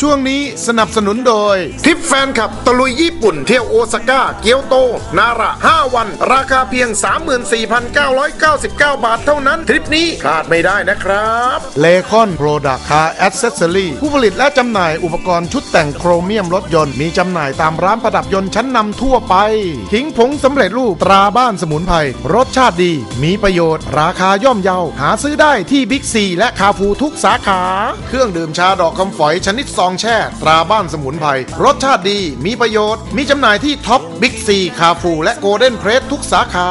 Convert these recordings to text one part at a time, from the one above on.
ช่วงนี้สนับสนุนโดยทริปแฟนคลับตะลุยญี่ปุ่นเที่ยวโอซาก้า เกียวโต นาระ 5 วัน ราคาเพียง 34,999 บาทเท่านั้น ทริปนี้พลาดไม่ได้นะครับเลคอนโปรดักคาแอ c เซสซอรี่ผู้ผลิตและจำหน่ายอุปกรณ์ชุดแต่งโครเมียมรถยนต์มีจำหน่ายตามร้านประดับยนต์ชั้นนำทั่วไปขิงผงสำเร็จรูปตราบ้านสมุนไพรรสชาติดี มีประโยชน์ ราคาย่อมเยาหาซื้อได้ที่บิ๊กซีและคาฟูทุกสาขา เครื่องดื่มชาดอกคำฝอยชนิดซองแช่ ตราบ้านสมุนไพรรสชาติดีมีประโยชน์ มีจำหน่ายที่ท็อปบิ๊กซีคาฟูและโกลเด้นเพรสทุกสาขา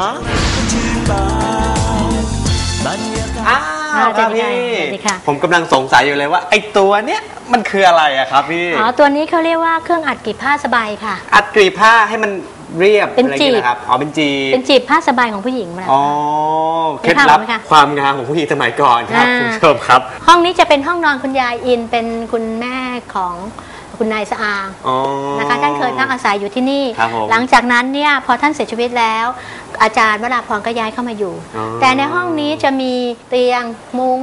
อ้าวครับพี่สวัสดีค่ะ ผมกำลังสงสัยอยู่เลยว่า ไอ้ตัวเนี้ยมันคืออะไรอะครับพี่อ๋อตัวนี้เขาเรียกว่าเครื่องอัดกรีบผ้าสบายค่ะ อัดกรีบผ้าให้มันเรียบเป็นอะไรอย่างจีบเงี้ยนะครับอ๋อเป็นจีบเป็นจีบผ้าสบายของผู้หญิงนะอ๋อมีเคล็ดภาพลับไหมคะความงามของผู้หญิงสมัยก่อนครับอ่าคุณผู้ชมครับ ห้องนี้จะเป็นห้องนอนคุณยายอินเป็นคุณแม่ ของคุณนายสะอางอ๋อ นะคะท่านเคยพักอาศัยอยู่ที่นี่ ครับผมหลังจากนั้นเนี่ยพอท่านเสียชีวิตแล้ว อาจารย์วราพรก็ย้ายเข้ามาอยู่ อ๋อ แต่ในห้องนี้จะมีเตียงมุง้ง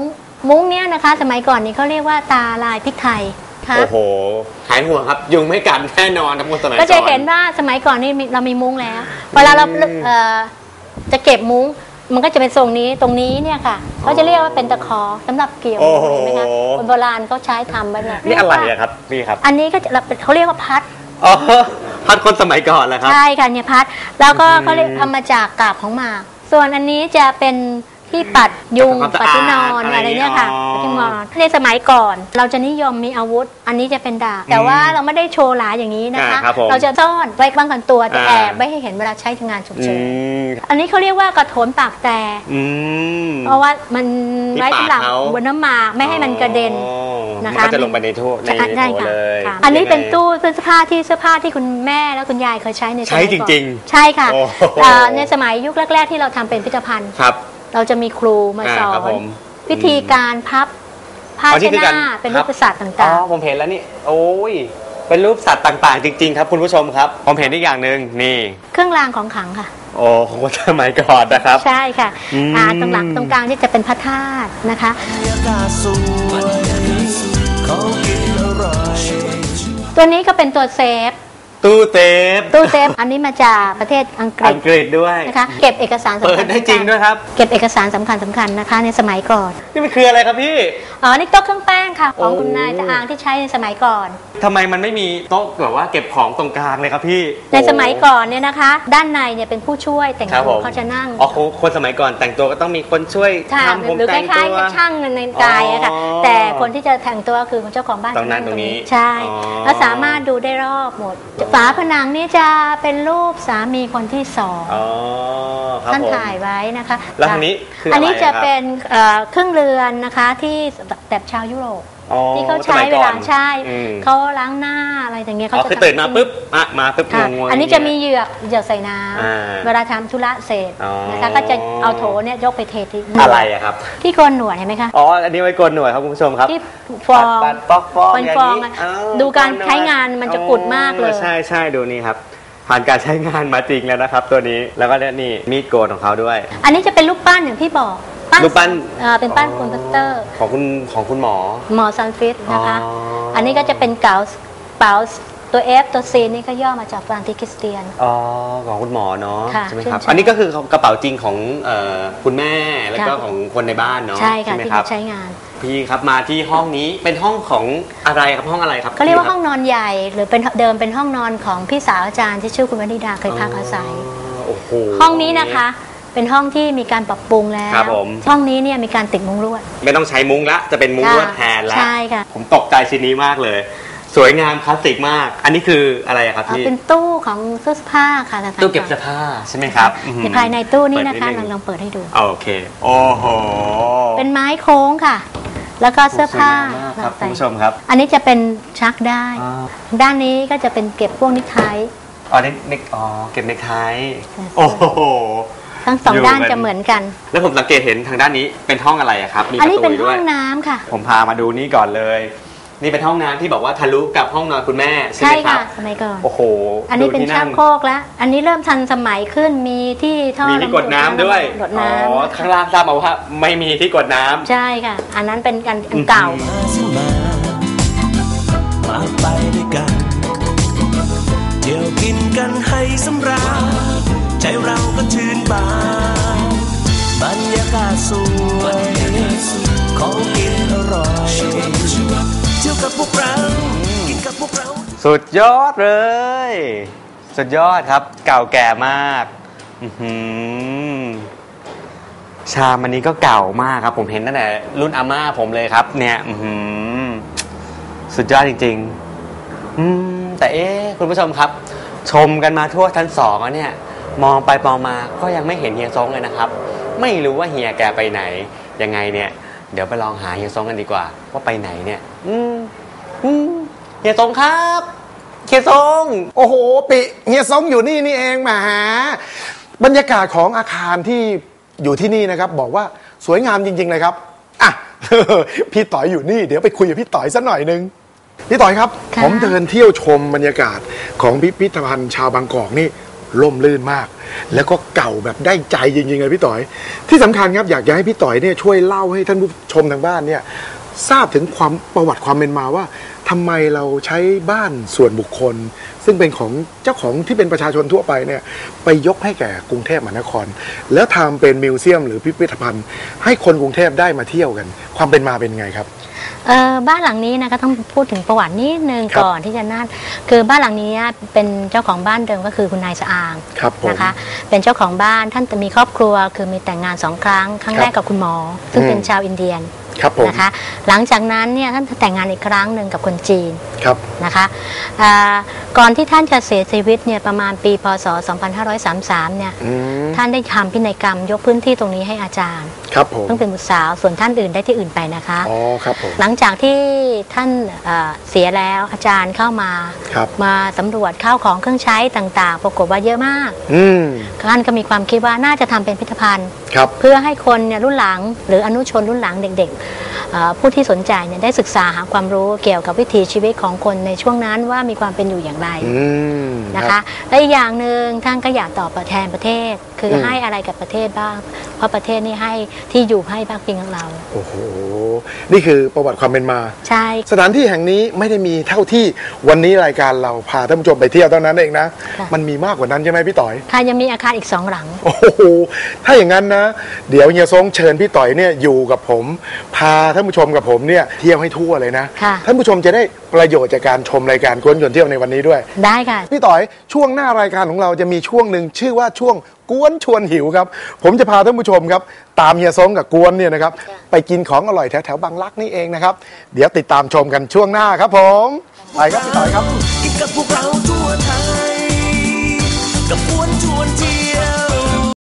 มุ้งเนี่ยนะคะ สมัยก่อนนี้เขาเรียกว่าตาลายพริกไทยค่ะ โอ้โห หายห่วงครับ ยุงไม่กัดแน่นอนทั้งหมดสมัยก็จะก่อเห็นว่าสมัยก่อนนี่มีเรามีมุ้งแล้ว เวลาเราอืมเอ่อจะเก็บมุ้ง มันก็จะเป็นทรงนี้ตรงนี้เนี่ยค่ะเขาจะเรียกว่าเป็นตะขอสำหรับเกี่ยวโอ้โห เห็นไหมคะคนโบราณเขาใช้ทำไว้เนี่ยนี่อะไรอะครับพี่ครับอันนี้ก็จะเขาเรียกว่าพัด อ๋อพัดคนสมัยก่อนแหละครับ ใช่ค่ะเนี่ยพัด แล้วก็อืมเขาเรียกทำมาจากกาบของหมาก ส่วนอันนี้จะเป็น ที่ปัดยุงทำความสะอาดปัดที่นอนอะไรอะไรเนี่ยค่ะอ๋อปัดที่นอนในสมัยก่อนเราจะนิยมมีอาวุธ อันนี้จะเป็นดาบแต่ว่าเราไม่ได้โชว์หลายอย่างนี้นะคะอ่าครับผมเราจะซ่อนไว้บ้างกันตัวจะอ่าแอบไม่ให้เห็นเวลาใช้ทำงานฉุกอืเฉินมอันนี้เขาเรียกว่ากระโถนปากแต่อืมเพราะว่ามันที่ไว้สำหรับปากเขาบนน้ำหมากไม่ให้มันกระเด็นอ๋อนะคะมันก็จะลงไปในถ้วยในใช่ใช่โถค่ะเลยค่ะอันนี้เป็นตู้เสื้อผ้าที่เสื้อผ้าที่คุณแม่และคุณยายเคยใช้ในสมัยใช้จริงก่อนใช่ค่ะโอ้โหเอ่อในสมัยยุคแรก ๆ ที่เราทำเป็นพิพิธภัณฑ์ครับ เราจะมีครูมาสออ่าครับน ผมวิธีการพับผ้าอ๋อนี่เช็ดคือหการน้าเป็นครัรูบปสัตว์อ๋ต่าองผมเห็นแล้วนี่ โอ้ย เป็นรูปสัตว์ต่างๆ จริง ๆ ครับคุณผู้ชมครับ ผมเห็นอีกอย่างหนึ่งนี่ ๆ เครื่องรางของขลังค่ะ โอ้ของคนสมัยก่อนนะครับ ใช่ค่ะอืม อ่าตรงหลังตรงกลางที่จะเป็นพระธาตุนะคะ ตัวนี้ก็เป็นตัวเซฟ ตู้เซฟตู้เซฟอันนี้มาจากประเทศอังกฤอัษงกฤษด้วยนะคะเก็บเอกสารสำเปิคัดญได้จริงด้วยครับ เก็บเอกสารสำคัญสำคัญนะคะ ในสมัยก่อนนี่มันคืออะไรครับพี่ อ๋อนี่โต๊ะเครื่องแป้งค่ะ ของโอ้คุณนายตะอางที่ใช้ในสมัยก่อน ทำไมมันไม่มีโต๊ะแบบว่าเก็บของตรงกลางเลยครับพี่ในสมัยก่อนเนี่ยนะคะ ด้านในเนี่ยเป็นผู้ช่วยแต่งครับผตัวมเขาจะนั่ง อ๋อคนคนสมัยก่อนแต่งตัวก็ต้องมีคนช่วยใช่ทำผมหรือคแต่งล้ายตัว ๆกับช่างในกายอะค่ะ อ๋อแต่คนที่จะแต่งตัวคือเจ้าของบ้านต้องนั่งตรงนี้ใช่ อ๋อ แล้วสามารถดูได้รอบหมดฝาผนังนี่จะเป็นรูปสามีคนที่สองอ๋อครับท่านผมถ่ายไว้นะคะแล้วทางนี้คืออะไรอันนี้จะครับเป็นเอ่อเครื่องเรือนนะคะที่แบบชาวยุโรปอ๋อ ที่เขาสใช้มัยเวก่อลานใช่อืมเขาล้างหน้าอะไรอย่างเงี้ยอ๋เขาอจะคือตื่นมาปุ๊บอะมาปุ๊บงค่ะงๆอันนี้จะมีเหยือกเหยือกใส่น้อ่าำเวลาทำธุระเสร็จอ๋อนะคะก็จะเอาโถเนี่ยยกไปเทที่อะไรอะครับที่โกนหนวดเห็นไหมคะอ๋ออันนี้ไว้โกนหนวดครับคุณผู้ชมครับที่ฟองปัดๆปอกฟองเป็นอย่างฟองนี้อะเดูการใช้งานมันจะกุดมากเลยอ๋อใช่ใช่ดูนี่ครับผ่านการใช้งานมาจริงแล้วนะครับ ตัวนี้แล้วก็เนี่ยนี่มีดโกนของเขาด้วย อันนี้จะเป็นรูปปั้นอย่างที่บอก รูปปั้นเอ่อเป็นปั้นคุณพัตเตอร์ของคุณของคุณหมอ หมอซันฟิตนะคะ อ๋ออั อันนี้ก็จะเป็นเกาส์เปาส์ตัว F ตัว C นี่ก็ย่อมาจากฟรานติคริสเตียน อ๋อของคุณหมอเนาะค่ะใช่ไหมครับใช่อันนี้ก็คือกระเป๋าจริงของเอ่อคุณแม่แล้วก็ค่ะ ของคนในบ้านเนาะใช่ค่ะไหมที่ครัเขาบ ใช้งาน พี่ครับมาที่ห้องนี้เป็นห้องของอะไรครับห้องอะไรครับเขาเรียกว่าพี่ห้องนอนใหญ่ หรือเป็นเดิมเป็นห้องนอนของพี่สาวอาจารย์ที่ชื่อคุณวนิดาเคยพักอาศัย โอ้โหห้องนี้นะคะ เป็นห้องที่มีการปรับปรุงแล้ว ครับผม ห้องนี้เนี่ยมีการติดมุ้งลวด ไม่ต้องใช้มุ้งละจะเป็นมุ้งลวดแทนละใช่ค่ะผมตกใจชิ้นนี้มากเลย สวยงามคลาสสิกมาก อันนี้คืออะไรอะครับอ่าพี่เป็นตู้ของเสื้อผ้าค่ะสถานตู้เก็บเสื้อผ้าใช่ไหมครับอื้อหือในภายในตู้นี่นะคะเปิดลดองงลองเปิดให้ดูโอเคโอ้โหเป็นไม้โค้งค่ะแล้วก็เสื้อผ้าสวยงามมากครับใส่คุณผู้ชมครับ อันนี้จะเป็นชักได้อ่าด้านนี้ก็จะเป็นเก็บพวกนิกไทอ๋อเน็กเน็กอ๋อเก็บเน็กไทใช่โอ้โห ทั้งสองอยู่ด้านเป็นจะเหมือนกัน แล้วผมสังเกตเห็นทางด้านนี้เป็นห้องอะไรอะครับมีอันประนี้ตูเป็นอยู่ห้ด้อวยงน้ำค่ะ ผมพามาดูนี่ก่อนเลย นี่เป็นห้องน้ำที่บอกว่าทะลุกับห้องนอนคุณแม่ใช่ใช่ไหมครัค่ะ บสมัยก่อน โอ้โหอันนี้เป็นดูที่ชักโครกแล้ว อันนี้เริ่มทันสมัยขึ้นมีที่ท่อมีที่กดน้ำด้วย กดอ๋อ น้ำข้างล่างทราบมาว่าไม่มีที่กดน้ำ ใช่ค่ะ อันนั้นเป็นอันอันเก่าอืมมาไปด้วยกันเที่ยวกินกันให้สำราญ ใจเราก็ชื่นบานบรรยากาศสวยของกินอร่อยเที่ยวกับพวกเรากินกับพวกเราสุดยอดเลย สุดยอดครับ เก่าแก่มากอือหือชามอันนี้ก็เก่ามากครับ ผมเห็นตั้งแต่รุ่นอาม่าผมเลยครับ เนี่ยอือหือสุดยอดจริง ๆ อืมแต่เอ๊ะคุณผู้ชมครับ ชมกันมาทั่วทั้งสองแล้วเนี่ย มองไปมองมาก็ยังไม่เห็นเฮียซงเลยนะครับ ไม่รู้ว่าเฮียแกไปไหน ยังไงเนี่ย เดี๋ยวไปลองหาเฮียซงกันดีกว่า ว่าไปไหนเนี่ย อืมอืมเฮียซงครับเฮียซงโอ้โห ปิเฮียซงอยู่นี่นี่เองแหมบรรยากาศของอาคารที่อยู่ที่นี่นะครับ บอกว่าสวยงามจริง ๆ เลยครับอะ พี่ต่อยอยู่นี่ เดี๋ยวไปคุยกับพี่ต่อยสักหน่อยหนึงพี่ต่อยครับค่ะผมเดินเที่ยวชมบรรยากาศของพิพิธภัณฑ์ชาวบางกอกนี่ ร่มรื่นมาก แล้วก็เก่าแบบได้ใจจริงๆเลยพี่ต่อย ที่สำคัญครับอยากจะให้พี่ต่อยเนี่ยช่วยเล่าให้ท่านผู้ชมทางบ้านเนี่ยทราบถึงความประวัติความเป็นมาว่าทำไมเราใช้บ้านส่วนบุคคล ซึ่งเป็นของเจ้าของที่เป็นประชาชนทั่วไปเนี่ยไปยกให้แก่กรุงเทพมหานคร แล้วทำเป็นมิวเซียมหรือพิพิธภัณฑ์ ให้คนกรุงเทพได้มาเที่ยวกัน ความเป็นมาเป็นไงครับ เอ่อบ้านหลังนี้นะคะต้องพูดถึงประวัตินิดนึงครับก่อนที่จะนั่นคือบ้านหลังนี้เป็นเจ้าของบ้านเดิมก็คือคุณนายสะอางครับผมนะคะ เป็นเจ้าของบ้านท่านมีครอบครัว คือมีแต่งงานสองครั้งครั้งครับแรกกับคุณหมอ ซึ่งอืม เป็นชาวอินเดียน ครับผมนะคะหลังจากนั้นเนี่ยท่านแต่งงานอีกครั้งหนึ่งกับคนจีนครับนะคะอ่าก่อนที่ท่านจะเสียชีวิตเนี่ยประมาณปีพศ 2533 เนี่ยอืมท่านได้ทำพินัยกรรมยกพื้นที่ตรงนี้ให้อาจารย์ครับผมเพิ่งเป็นบุตรสาวส่วนท่านอื่นได้ที่อื่นไปนะคะอ๋อครับผมหลังจากที่ท่านเอ่อเสียแล้วอาจารย์เข้ามาครับมาสำรวจข้าวของเครื่องใช้ต่างๆ ปรากฏว่าเยอะมากอืมท่านก็มีความคิดว่าน่าจะทำเป็นพิพิธภัณฑ์ครับเพื่อให้คนเนี่ยรุ่นหลัง หรืออนุชนรุ่นหลังเด็กๆเอ่อผู้ที่สนใจเนี่ยได้ศึกษาหาความรู้เกี่ยวกับวิถีชีวิตของคนในช่วงนั้นว่ามีความเป็นอยู่อย่างไรอืมนะรัคะบและอีกอย่างหนึ่งท่านก็อยากตอบแทนประเทศ คืออมให้อะไรกับประเทศบ้าง เพราะประเทศนี่ให้ที่อยู่ให้บ้างเพียงของเราโอ้โหนี่คือประวัติความเป็นมา ใช่ สถานที่แห่งนี้ไม่ได้มีเท่าที่วันนี้รายการเราพาท่านผู้ชมไปเที่ยวเท่านั้นเองนะค่ะมันมีมากกว่านั้นใช่ไหมพี่ต่อย ค่ะยังมีอาคารอีกสองหลัง โอ้โห ถ้าอย่างนั้นนะ เดี๋ยวเฮียซงเชิญพี่ต่อยเนี่ยอยู่กับผมพาท่านผู้ชมกับผมเนี่ยเที่ยวให้ทั่วเลยนะะท่านผู้ชมจะได้ประโยชน์จากการชมรายการกวนชวนเที่ยวในวันนี้ด้วย ได้ค่ะ พี่ต่อยช่วงหน้ารายการของเราจะมีช่วงหนึ่งชื่อว่าช่วงกวนชวนหิวครับ ผมจะพาท่านผู้ชมครับ ตามเฮียซงกับกวนเนี่ยนะครับ ไปกินของอร่อยแถวแถวบางรักนี่เองนะครับ เดี๋ยวติดตามชมกันช่วงหน้าครับ ผมไปครับพี่ต่อยครับ กินกับพวกเราทั่วไทยกับกวนชวนที่